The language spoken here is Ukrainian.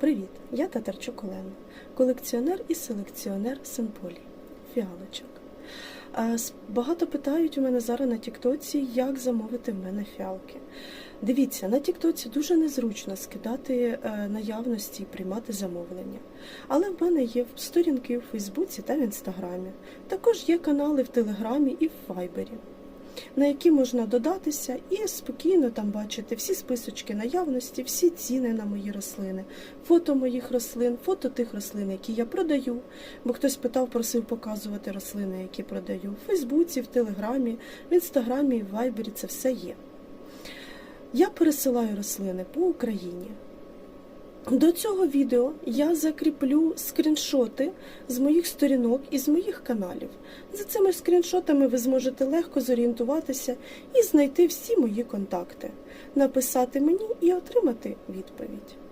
Привіт! Я Татарчук Олена, колекціонер і селекціонер симполій, фіалочок. Багато питають у мене зараз на Тіктоці, як замовити в мене фіалки. Дивіться, на Тіктоці дуже незручно скидати е, наявності і приймати замовлення. Але в мене є сторінки в Фейсбуці та в Інстаграмі. Також є канали в Телеграмі і в Вайбері на які можна додатися і спокійно там бачити всі списочки наявності, всі ціни на мої рослини, фото моїх рослин, фото тих рослин, які я продаю. Бо хтось питав, просив показувати рослини, які продаю. В Фейсбуці, в Телеграмі, в Інстаграмі, в Вайбері це все є. Я пересилаю рослини по Україні. До цього відео я закріплю скріншоти з моїх сторінок і з моїх каналів. За цими скріншотами ви зможете легко зорієнтуватися і знайти всі мої контакти, написати мені і отримати відповідь.